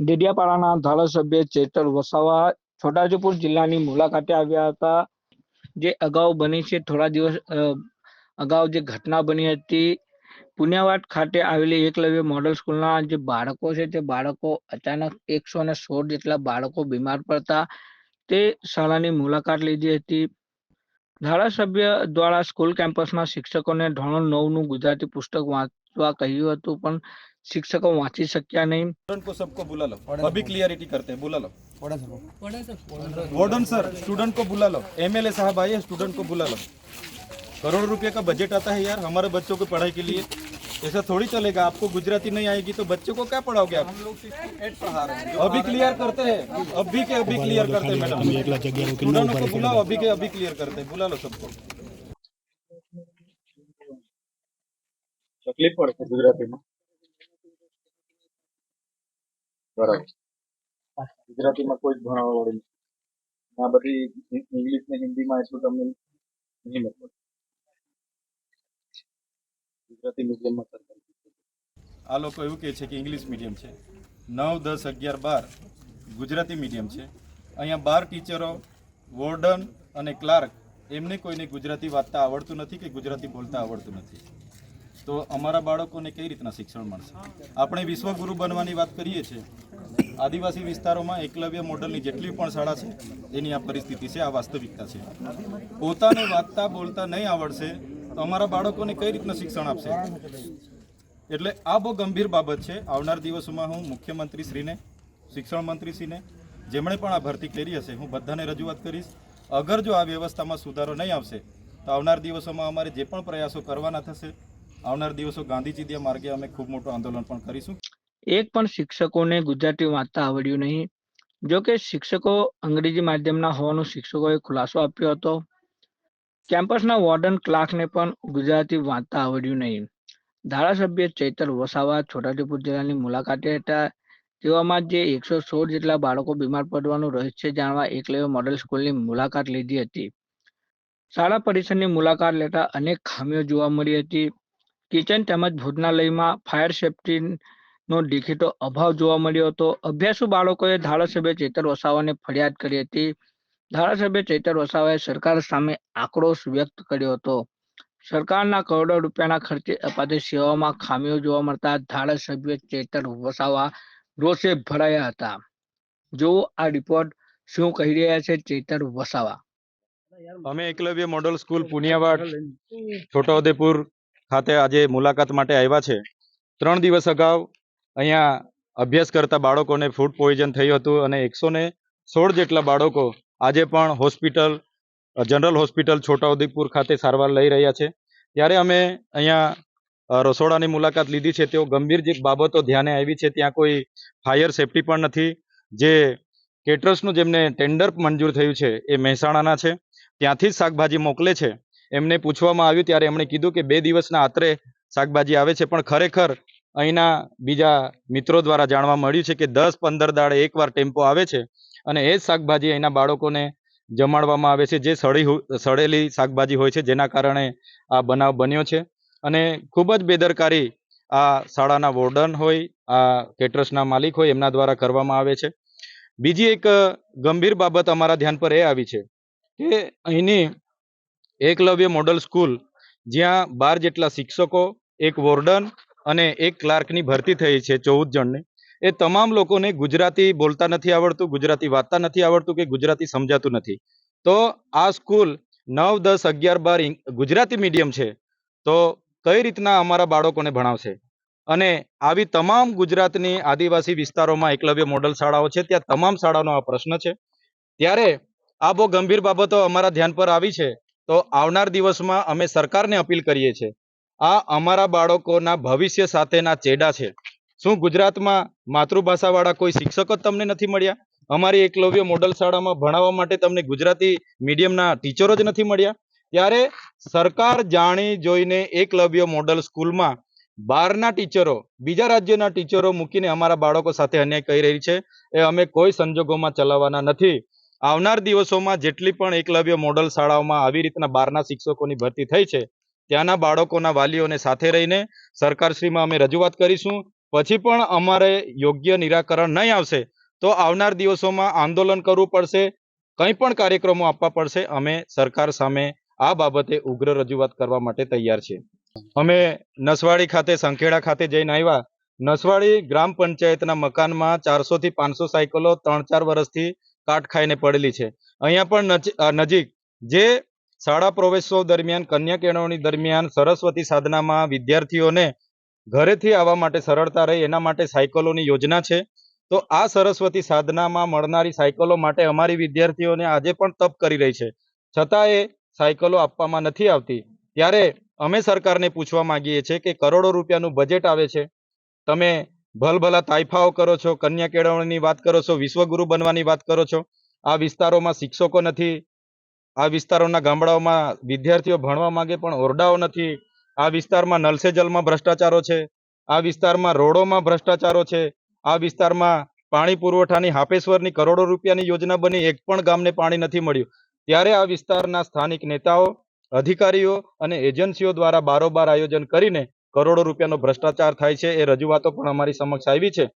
ડેડિયાપાડાના ધારાસભ્ય ચેતર વસાવા છોટાઉદેપુર જિલ્લાની મુલાકાતે આવ્યા હતા. જે અગાઉ બની છે, થોડા દિવસ અગાઉ જે ઘટના બની હતી પુણ્યવાડ ખાતે આવેલી એકલવ્ય મોડલ સ્કૂલના જે બાળકો છે, તે બાળકો અચાનક એકસો ને સોળ જેટલા બાળકો બીમાર પડતા તે શાળાની મુલાકાત લીધી હતી. ધારાસભ્ય દ્વારા સ્કૂલ કેમ્પસમાં શિક્ષકોને ધોરણ નવનું ગુજરાતી પુસ્તક વાંચવા કહ્યું હતું, પણ શિક્ષકો વાંચી શક્યા નહીં स्टूडेंट को सबको बुला लो अभी क्लियरिटी करते हैं बुला लो पढ़ा सर वार्डन सर स्टूडेंट को बुला लो एमएलए साहब आइए स्टूडेंट को बुला लो करोड़ रुपए का बजट आता है यार हमारे बच्चों की पढ़ाई के लिए ऐसा थोड़ी चलेगा आपको गुजराती नहीं आएगी तो बच्चों को क्या पढ़ाओगे आप हम लोग अभी क्लियर करते हैं अभी के अभी क्लियर करते हैं मैडम स्टूडेंटों को बुलाओ अभी के अभी क्लियर करते हैं बुला लो सबको તકલીફ પડશે ગુજરાતીમાં બરાબર. ગુજરાતીમાં કોઈ જ ભણાવવા વાળું નથી. આ બધી ઇંગ્લિશ ને હિન્દીમાં એટલું તમને નહીં મળે. ગુજરાતી મીડિયમમાં સરકાર આ લોકો એવું કહે છે કે ઇંગ્લિશ મીડિયમ છે. નવ દસ અગિયાર બાર ગુજરાતી મીડિયમ છે. અહીંયા બાર ટીચરો વોર્ડન અને ક્લાર્ક એમને કોઈને ગુજરાતી વાંચતા આવડતું નથી કે ગુજરાતી બોલતા આવડતું નથી. તો અમારા બાળકોને કઈ રીતના શિક્ષણ મળશે? આપણે વિશ્વગુરુ બનવાની વાત કરીએ છીએ. આદિવાસી વિસ્તારોમાં એકલવ્ય મોડલની જેટલી પણ શાળા છે, એની આ પરિસ્થિતિ છે, આ વાસ્તવિકતા છે. પોતાને વાંચતા, બોલતા નહીં આવડશે તો અમારા બાળકોને કઈ રીતના શિક્ષણ આપશે? એટલે આ બહુ ગંભીર બાબત છે. આવનાર દિવસોમાં હું મુખ્યમંત્રીશ્રીને શિક્ષણ મંત્રીશ્રીને જેમણે પણ આ ભરતી કરી હશે, હું બધાને રજૂઆત કરીશ. અગર જો આ વ્યવસ્થામાં સુધારો નહીં આવશે, તો આવનાર દિવસોમાં અમારે જે પણ પ્રયાસો કરવાના થશે આવનાર દિવસો ગાંધીજી માર્ગે અમે ખૂબ મોટું આંદોલન પણ કરીશું. એક પણ શિક્ષકોને ગુજરાતી વાંચતા આવડ્યું નહીં. જો કે શિક્ષકો અંગ્રેજી માધ્યમના હોવાનો શિક્ષકોએ ખુલાસો આપ્યો હતો. કેમ્પસના વોર્ડન ક્લાર્કને પણ ગુજરાતી વાંચતા આવડ્યું નહીં. ધારાસભ્ય ચૈતર વસાવા છોટાઉદેપુર જિલ્લાની મુલાકાતે હતા. તેવામાં જે એકસો સોળ જેટલા બાળકો બીમાર પડવાનું રહસ્ય જાણવા એકલવ્ય મોડેલ સ્કૂલની મુલાકાત લીધી હતી. શાળા પરિસરની મુલાકાત લેતા અનેક ખામીઓ જોવા મળી હતી. કિચન તેમજ ભોજનાલયમાં ફાયર સેફટીનો દેખીતો અભાવ જોવા મળ્યો હતો. અભ્યાસુ બાળકોએ ધારાસભ્ય ચેતર વસાવાને ફરિયાદ કરી હતી. ધારાસભ્ય ચેતર વસાવાએ સરકાર સામે આક્રોશ વ્યક્ત કર્યો હતો. સરકારના કરોડો રૂપિયાના ખર્ચે અપાતી સેવામાં ખામીઓ જોવા મળતા ધારાસભ્ય ચેતર વસાવા રોષે ભરાયા હતા. જો આ રિપોર્ટ શું કહી રહ્યા છે ચેતર વસાવા. અમે એકલવ્ય મોડલ સ્કૂલ પુનિયાવાડ છોટાઉદેપુર ખાતે આજે મુલાકાત માટે આવ્યા છે. ત્રણ દિવસ અગાઉ અહીંયા અભ્યાસ કરતા બાળકોને ફૂડ પોઈઝન થયું હતું અને એકસો ને સોળ જેટલા બાળકો આજે પણ હોસ્પિટલ જનરલ હોસ્પિટલ છોટાઉદેપુર ખાતે સારવાર લઈ રહ્યા છે. ત્યારે અમે અહીંયા રસોડાની મુલાકાત લીધી છે. તેઓ ગંભીર જે બાબતો ધ્યાને આવી છે, ત્યાં કોઈ ફાયર સેફટી પણ નથી. જે કેટરર્સનું જેમને ટેન્ડર મંજૂર થયું છે, એ મહેસાણાના છે. ત્યાંથી જ શાકભાજી મોકલે છે. એમને પૂછવામાં આવ્યું ત્યારે એમણે કીધું કે બે દિવસના આત્રે શાકભાજી આવે છે, પણ ખરેખર અહીંના બીજા મિત્રો દ્વારા જાણવા મળ્યું છે કે દસ પંદર દાડે એકવાર ટેમ્પો આવે છે અને એ જ શાકભાજી અહીંના બાળકોને જમાડવામાં આવે છે, જે સડી સળેલી શાકભાજી હોય છે, જેના કારણે આ બનાવ બન્યો છે. અને ખૂબ જ બેદરકારી આ શાળાના વોર્ડન હોય, આ કેટરસના માલિક હોય, એમના દ્વારા કરવામાં આવે છે. બીજી એક ગંભીર બાબત અમારા ધ્યાન પર એ આવી છે કે અહીંની એકલવ્ય મોડલ સ્કૂલ, જ્યાં બાર જેટલા શિક્ષકો, એક વોર્ડન અને એક ક્લાર્કની ભરતી થઈ છે ચૌદ જણની. એ તમામ લોકોને ગુજરાતી બોલતા નથી આવડતું, ગુજરાતી વાંચતા નથી આવડતું કે ગુજરાતી સમજાતું નથી. તો આ સ્કૂલ નવ, દસ, અગિયાર, બાર ગુજરાતી મીડિયમ છે, તો કઈ રીતના અમારા બાળકોને ભણાવશે? અને આવી તમામ ગુજરાતની આદિવાસી વિસ્તારોમાં એકલવ્ય મોડલ શાળાઓ છે, ત્યાં તમામ શાળાનો આ પ્રશ્ન છે. ત્યારે આ બહુ ગંભીર બાબતો અમારા ધ્યાન પર આવી છે. તો આવનાર દિવસમાં અમે સરકારને અપીલ કરીએ છીએ, આ અમારા બાળકોના ભવિષ્ય સાથેના ચેડા છે. શું ગુજરાતમાં માતૃભાષાવાળા કોઈ શિક્ષકો જ તમને નથી મળ્યા? અમારી એકલવ્ય મોડલ શાળામાં ભણાવવા માટે તમને ગુજરાતી મીડિયમના ટીચરો જ નથી મળ્યા? ત્યારે સરકાર જાણી જોઈને એકલવ્ય મોડલ સ્કૂલમાં બહારના ટીચરો, બીજા રાજ્યના ટીચરો મૂકીને અમારા બાળકો સાથે અન્યાય કરી રહી છે, એ અમે કોઈ સંજોગોમાં ચલાવવાના નથી. આવનાર દિવસોમાં જેટલી પણ એકલવ્ય મોડલ શાળાઓમાં આવી રીતના બારના શિક્ષકોની ભરતી થઈ છે, ત્યાંના બાળકોના વાલીઓને સાથે રહીને સરકારશ્રીમાં અમે રજૂઆત કરીશું. પછી પણ અમારે યોગ્ય નિરાકરણ નહીં આવશે, તો આવનાર દિવસોમાં આંદોલન કરવું પડશે, કંઈ પણ કાર્યક્રમો આપવા પડશે, અમે સરકાર સામે આ બાબતે ઉગ્ર રજૂઆત કરવા માટે તૈયાર છે અમે નસવાડી ખાતે, સંખેડા ખાતે જઈને આવ્યા. નસવાડી ગ્રામ પંચાયતના મકાનમાં ચારસોથી પાંચસો સાયકલો ત્રણ ચાર વર્ષથી કાટ ખાઈને પડેલી છે. અહીંયા પણ નજી- નજીક જે શાળા પ્રવેશો દરમિયાન કન્યા કેળવણી દરમિયાન સરસ્વતી સાધનામાં વિદ્યાર્થીઓને ઘરેથી આવવા માટે સરળતા રહે એના માટે સાયકલોની યોજના છે. તો આ સરસ્વતી સાધનામાં મળનારી સાયકલો માટે અમારી વિદ્યાર્થીઓને આજે પણ તપ કરી રહી છે. છતાં એ સાયકલો આપવામાં નથી આવતી. ત્યારે અમે સરકારને પૂછવા માંગીએ છીએ કે કરોડો રૂપિયાનું બજેટ આવે છે. તમે ભલભલા તાઇફાઓ કરો છો, કન્યા કેળવણીની વાત કરો છો, વિશ્વગુરુ બનવાની વાત કરો છો. આ વિસ્તારોમાં શિક્ષકો નથી. આ વિસ્તારોના ગામડાઓમાં વિદ્યાર્થીઓ ભણવા માંગે પણ ઓરડાઓ નથી. આ વિસ્તારમાં નલસે જલમાં ભ્રષ્ટાચારો છે. આ વિસ્તારમાં રોડોમાં ભ્રષ્ટાચારો છે. આ વિસ્તારમાં પાણી પુરવઠાની હાપેશ્વરની કરોડો રૂપિયાની યોજના બની, એક પણ ગામને પાણી નથી મળ્યું. ત્યારે આ વિસ્તારના સ્થાનિક નેતાઓ, અધિકારીઓ અને એજન્સીઓ દ્વારા બારોબાર આયોજન કરીને કરોડો રૂપિયાનો ભ્રષ્ટાચાર થાય છે, એ રજૂઆતો પણ અમારી સમક્ષ આવી છે.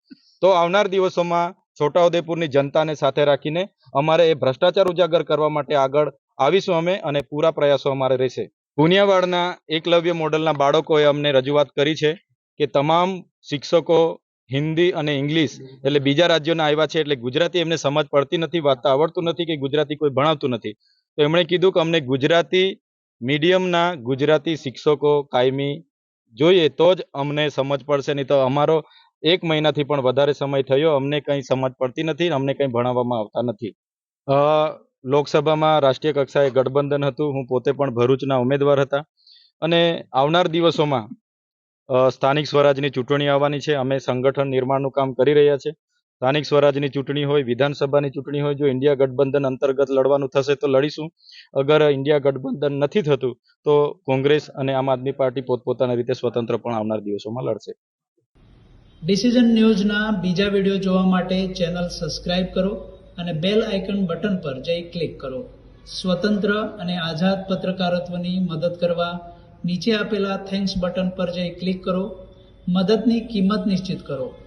તો આવનાર દિવસોમાં છોટાઉદેપુરની જનતાને સાથે રાખીને અમારે એ ભ્રષ્ટાચાર ઉજાગર કરવા માટે આગળ આવીશું અમે અને પૂરા પ્રયાસો અમારે રહેશે. પુનિયાવાડના એકલવ્ય મોડલના બાળકોએ અમને રજૂઆત કરી છે કે તમામ શિક્ષકો હિન્દી અને ઇંગ્લિશ એટલે બીજા રાજ્યોના આવ્યા છે એટલે ગુજરાતી એમને સમજ પડતી નથી વાંચતા આવડતું નથી કે ગુજરાતી કોઈ ભણાવતું નથી. તો એમણે કીધું કે અમને ગુજરાતી મીડિયમના ગુજરાતી શિક્ષકો કાયમી જોઈએ તો જ અમને સમજ પડશે, નહીં તો અમારો એક મહિનાથી પણ વધારે સમય થયો, અમને કંઈ સમજ પડતી નથી અમને કંઈ ભણાવવામાં આવતા નથી. લોકસભામાં રાષ્ટ્રીય કક્ષાએ ગઠબંધન હતું, હું પોતે પણ ભરૂચના ઉમેદવાર હતા. અને આવનાર દિવસોમાં સ્થાનિક સ્વરાજની ચૂંટણી આવવાની છે, અમે સંગઠન નિર્માણનું કામ કરી રહ્યા છે. સ્થાનિક સ્વરાજની ચૂંટણી હોય, વિધાનસભાની ચૂંટણી હોય, જો ઇન્ડિયા ગઠબંધન અંતર્ગત લડવાનું થશે તો લડીશું. અગર ઇન્ડિયા ગઠબંધન નથી થતું, તો કોંગ્રેસ અને આમ આદમી પાર્ટી પોતપોતાના રીતે સ્વતંત્ર પણ આવનાર દિવસોમાં લડશે. ડિસિઝન ન્યૂઝના બીજા વીડિયો જોવા માટે ચેનલ સબસ્ક્રાઇબ કરો અને બેલ આઇકન બટન પર જઈ ક્લિક કરો. સ્વતંત્ર અને આઝાદ પત્રકારત્વની મદદ કરવા નીચે આપેલા થેન્ક્સ બટન પર જઈ ક્લિક કરો. મદદની કિંમત નિશ્ચિત કરો.